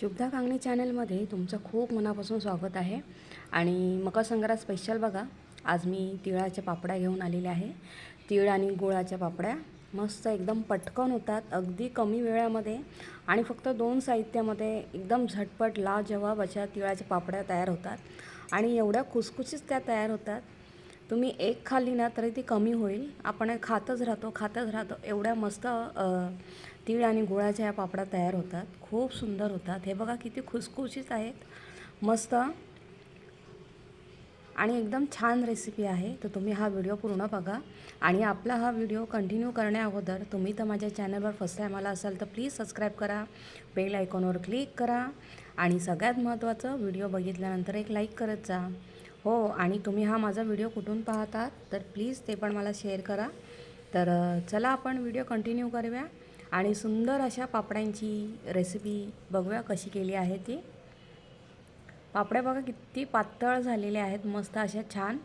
शुभदा कांगणे चॅनलमध्ये तुमचं खूप मनापासून स्वागत आहे. आणि मकर संक्रांत स्पेशल बघा आज मी तिळाच्या पापड्या घेऊन आलेल्या आहे. तीळ आणि गुळाच्या पापड्या मस्त एकदम पटकन होतात अगदी कमी वेळामध्ये आणि फक्त दोन साहित्यामध्ये एकदम झटपट लाजवाब अशा तिळाच्या पापड्या तयार होतात. आणि एवढ्या खुसखुशीच त्या तयार होतात. तुम्ही एक खाल्ली ना तरी ती कमी होईल. आपण खातच राहतो खातच राहतो. एवढ्या मस्त तीळ आणि गुळाच्या या पापड्या तयार होतात. खूप सुंदर होतात. हे बघा किती खुसखुशीत आहेत. मस्त. आणि एकदम छान रेसिपी आहे. तर तुम्ही हा व्हिडिओ पूर्ण बघा. आणि आपला हा व्हिडिओ कंटिन्यू करण्या अगोदर तुम्ही तर माझ्या चॅनलवर फर्स्ट टाईम आला असाल तर प्लीज सबस्क्राईब करा. बेल आयकॉनवर क्लिक करा. आणि सगळ्यात महत्त्वाचं व्हिडिओ बघितल्यानंतर एक लाईक करत जा. हो आणि तुम्ही हा माझा व्हिडिओ कुठून पाहतात तर प्लीज ते पण मला शेअर करा. तर चला आपण व्हिडिओ कंटिन्यू करूया. आणि सुंदर अशा पापड्यांची रेसिपी बघूया कशी केली आहे ती. पापड्या बघा किती पातळ झालेल्या आहेत मस्त अशा छान.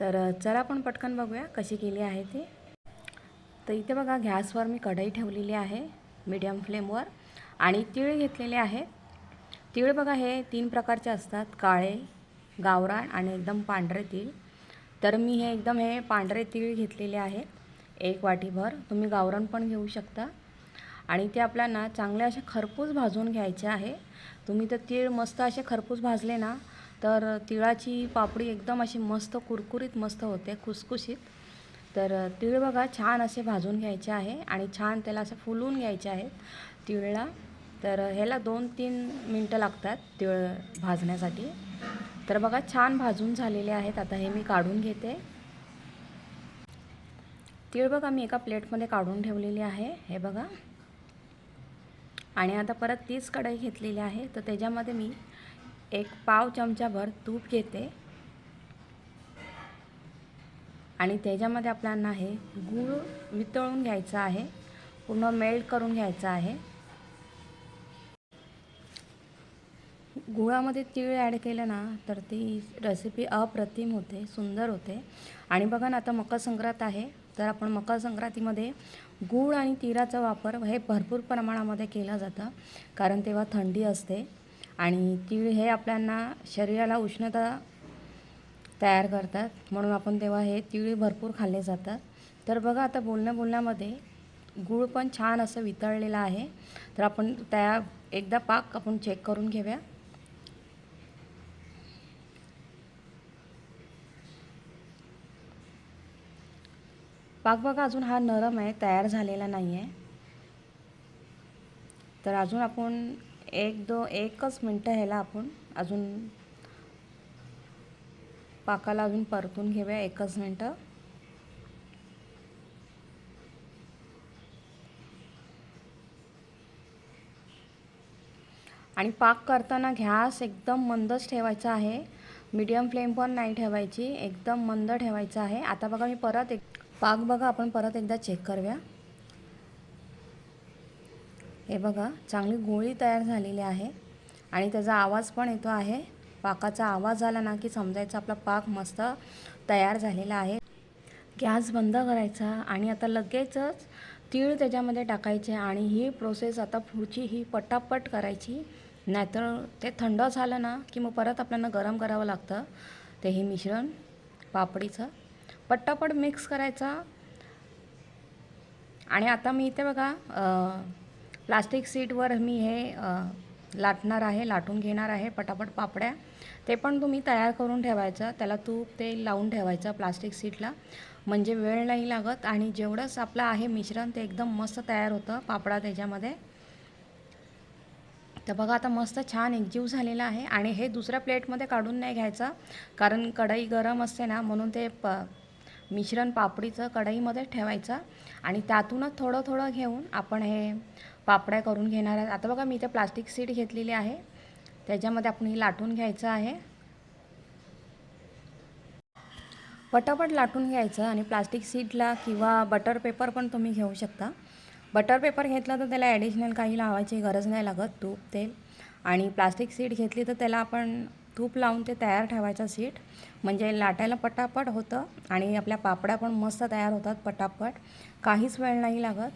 तर चला आपण पटकन बघूया कशी केली आहे ती. तर इथे बघा गॅसवर मी कढई ठेवलेली आहे मीडियम फ्लेमवर आणि तीळ घेतलेले आहेत तीळ बघा हे तीन प्रकारचे असतात काळे गावरान आणि एकदम पांढरे तीळ. तर मी हे एकदम हे पांढरे तीळ घेतलेले आहेत एक वाटीभर. तुम्ही गावरण पण घेऊ शकता. आणि ते आपल्याला चांगले असे खरपूस भाजून घ्यायचे आहे. तुम्ही तर तीळ मस्त असे खरपूस भाजले ना तर तिळाची पापडी एकदम अशी मस्त कुरकुरीत मस्त होते खुसखुशीत. तर तीळ बघा छान असे भाजून घ्यायचे आहे आणि छान त्याला असं फुलवून घ्यायचे आहेत तिळला. तर ह्याला दोन तीन मिनटं लागतात तिळ भाजण्यासाठी. तर बघा छान भाजून झालेले आहेत. आता हे मी काढून घेते. तीळ बघा मी एका प्लेटमध्ये काढून ठेवलेली आहे. हे बघा. आणि आता परत तीच कढई घेतलेली आहे. तर त्याच्यामध्ये मी एक पाव चमचाभर तूप घेते. आणि त्याच्यामध्ये आपल्याला हे गूळ वितळून घ्यायचं आहे. पूर्ण मेल्ट करून घ्यायचं आहे. गुळामध्ये तीळ ॲड केलं ना तर ती रेसिपी अप्रतिम होते सुंदर होते. आणि बघा ना आता मकर संक्रांत आहे. तर आपण मकर संक्रांतीमध्ये गूळ आणि तिराचा वापर हे भरपूर प्रमाणामध्ये केला जातं कारण तेव्हा थंडी असते आणि तीळ हे आपल्यांना शरीराला उष्णता तयार करतात. म्हणून आपण तेव्हा हे तिळ भरपूर खाल्ले जातात. तर बघा आता बोलण्या बोलण्यामध्ये गूळ पण छान असं वितळलेलं आहे. तर आपण त्या एकदा पाक आपण चेक करून घेऊया. पाक बघा अजून हा नरम आहे तयार झालेला नाही आहे तर अजून आपण एक दो एकच मिनटं ह्याला आपण अजून पाकाला अजून परतून घेऊया एकच मिनटं. आणि पाक करताना घ्यास एकदम मंदच ठेवायचा आहे. मीडियम फ्लेम पण नाही ठेवायची एकदम मंद ठेवायचा आहे. आता बघा मी परत एक पाक बघा आपण परत एकदा चेक करूया. हे बघा चांगली गोळी तयार झालेली आहे. आणि त्याचा आवाज पण येतो आहे. पाकाचा आवाज आला ना की समजायचं आपला पाक मस्त तयार झालेला आहे. गॅस बंद करायचा आणि आता लगेचच तीळ त्याच्यामध्ये टाकायचे आणि ही प्रोसेस आता पुढची ही पटापट करायची. नाहीतर ते थंड झालं ना की मग परत आपल्याला गरम करावं लागतं. ते हे मिश्रण पापडीचं. पटापट मिक्स करायचा. आणि आता मी इथे बघा प्लास्टिक सीटवर मी हे लाटणार आहे लाटून घेणार आहे पटापट पापड्या. ते पण तुम्ही तयार करून ठेवायचं. त्याला तूप तेल लावून ठेवायचं प्लास्टिक सीटला म्हणजे वेळ नाही लागत आणि जेवढंच आपलं आहे मिश्रण ते एकदम मस्त तयार होतं पापडा त्याच्यामध्ये. तर बघा आता मस्त छान एकजीव झालेला आहे. आणि हे दुसऱ्या प्लेटमध्ये काढून नाही घ्यायचं. कारण कढई गरम असते ना म्हणून ते प मिश्रण पापडीचं कढईमध्ये ठेवायचं आणि त्यातूनच थोडं थोडं घेऊन आपण हे पापड्या करून घेणार आहे आता बघा मी इथे प्लास्टिक सीट घेतलेली आहे. त्याच्यामध्ये आपण ही लाटून घ्यायचं आहे. पटापट लाटून घ्यायचं आणि प्लास्टिक सीटला किंवा बटर पेपर पण तुम्ही घेऊ शकता. बटर पेपर घेतला तर त्याला ॲडिशनल काही लावायची गरज नाही लागत तूप तेल. आणि प्लास्टिक सीट घेतली तर त्याला आपण तूप लावून ते तयार ठेवायचं सीट म्हणजे लाटायला पटापट होतं आणि आपल्या पापड्या पण मस्त तयार होतात पटापट. काहीच वेळ नाही लागत.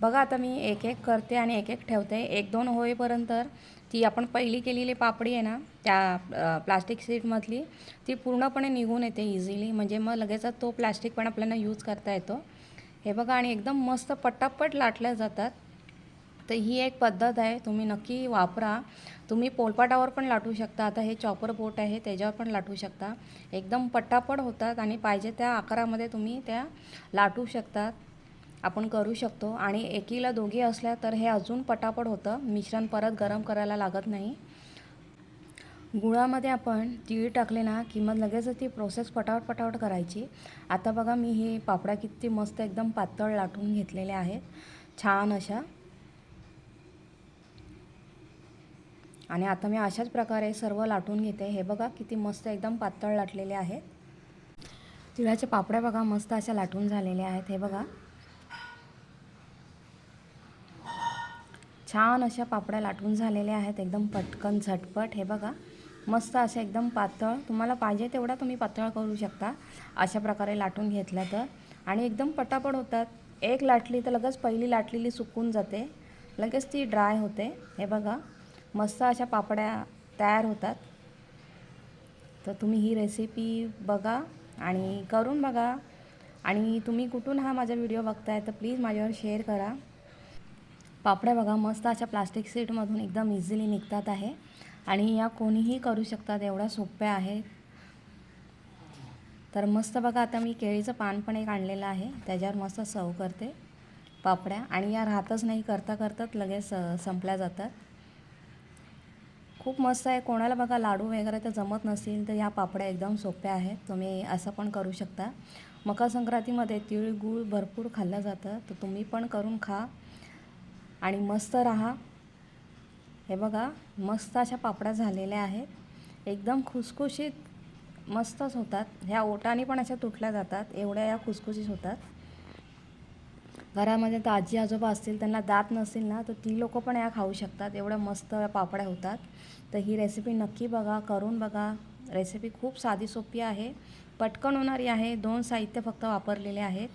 बघा आता मी एक एक करते आणि एक एक ठेवते. एक दोन होईपर्यंत ती आपण पहिली केलेली पापडी आहे ना त्या प्लास्टिक सीटमधली ती पूर्णपणे निघून येते इझिली म्हणजे मग लगेचच तो प्लास्टिक पण आपल्याला यूज करता येतो. हे बघा आणि एकदम मस्त पटापट लाटल्या जातात. तर ही एक पद्धत आहे तुम्ही नक्की वापरा. तुम्ही पोलपाटावर पण लाटू शकता. आता हे चॉपर बोट आहे त्याच्यावर पण लाटू शकता. एकदम पटापट होतात आणि पाहिजे त्या आकारामध्ये तुम्ही त्या लाटू शकतात. आपण करू शकतो. आणि एकीला दोघी असल्या तर हे अजून पटापट होतं. मिश्रण परत गरम करायला लागत नाही. गुळामध्ये आपण तीळ टाकले ना की मग लगेच ती प्रोसेस पटावट पटावट करायची. आता बघा मी हे पापड्या किती मस्त एकदम पातळ लाटून घेतलेल्या आहेत. छान अशा. आणि आता मी अशाच प्रकारे सर्व लाटून घेते. हे बघा किती मस्त एकदम पातळ लाटलेले आहेत. तिळाच्या पापड्या बघा मस्त अशा लाटून झालेल्या आहेत. हे बघा. छान अशा पापड्या लाटून झालेल्या आहेत. एकदम पटकन झटपट. हे बघा. मस्त असे एकदम पातळ. तुम्हाला पाहिजे तेवढा तुम्ही पातळ करू शकता. अशा प्रकारे लाटून घेतल्या तर. आणि एकदम पटापट होतात. एक लाटली तर लगेच पहिली लाटलेली सुकून जाते. लगेच ती ड्राय होते. हे बघा. मस्त अशा पापड्या तयार होतात. तर तुम्ही ही रेसिपी बघा आणि करून बघा. आणि तुम्ही कुठून हा माझा व्हिडिओ बघताय तर प्लीज माझ्यावर शेअर करा. पापड्या बघा मस्त अशा प्लास्टिक सीटमधून एकदम इझिली निघतात आहे. आणि या कोणीही करू शकतात एवढ्या सोप्या आहेत. तर मस्त बघा आता मी केळीचं पान पण एक आणलेलं आहे. त्याच्यावर मस्त सर्व करते पापड्या. आणि या राहतच नाही करता करतात लगेच संपल्या जातात. खूप मस्त आहे. कोणाला बघा लाडू वगैरे तर जमत नसतील तर ह्या पापड्या एकदम सोप्या आहेत. तुम्ही असं पण करू शकता. मकर संक्रांतीमध्ये तिळ गूळ भरपूर खाल्लं जातं. तर तुम्ही पण करून खा आणि मस्त राहा. हे बघा मस्त अशा पापड्या झालेल्या आहेत. एकदम खुसखुशीत मस्तच होतात. ह्या ओटाने पण अशा तुटल्या जातात. एवढ्या या खुसखुशीत होतात. घरामध्ये तर आजी आजोबा असतील त्यांना दात नसेल ना तर ती लोकं पण या खाऊ शकतात. एवढ्या मस्त पापड्या होतात. तर ही रेसिपी नक्की बघा करून बघा. रेसिपी खूप साधी सोपी आहे. पटकन होणारी आहे. दोन साहित्य फक्त वापरलेले आहेत.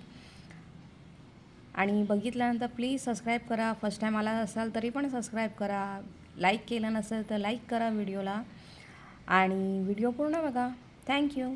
आणि बघितल्यानंतर प्लीज सबस्क्राईब करा. फर्स्ट टाईम आला असाल तरी पण सबस्क्राईब करा. लाईक केलं नसेल तर लाईक करा व्हिडिओला आणि व्हिडिओ पूर्ण बघा. थँक्यू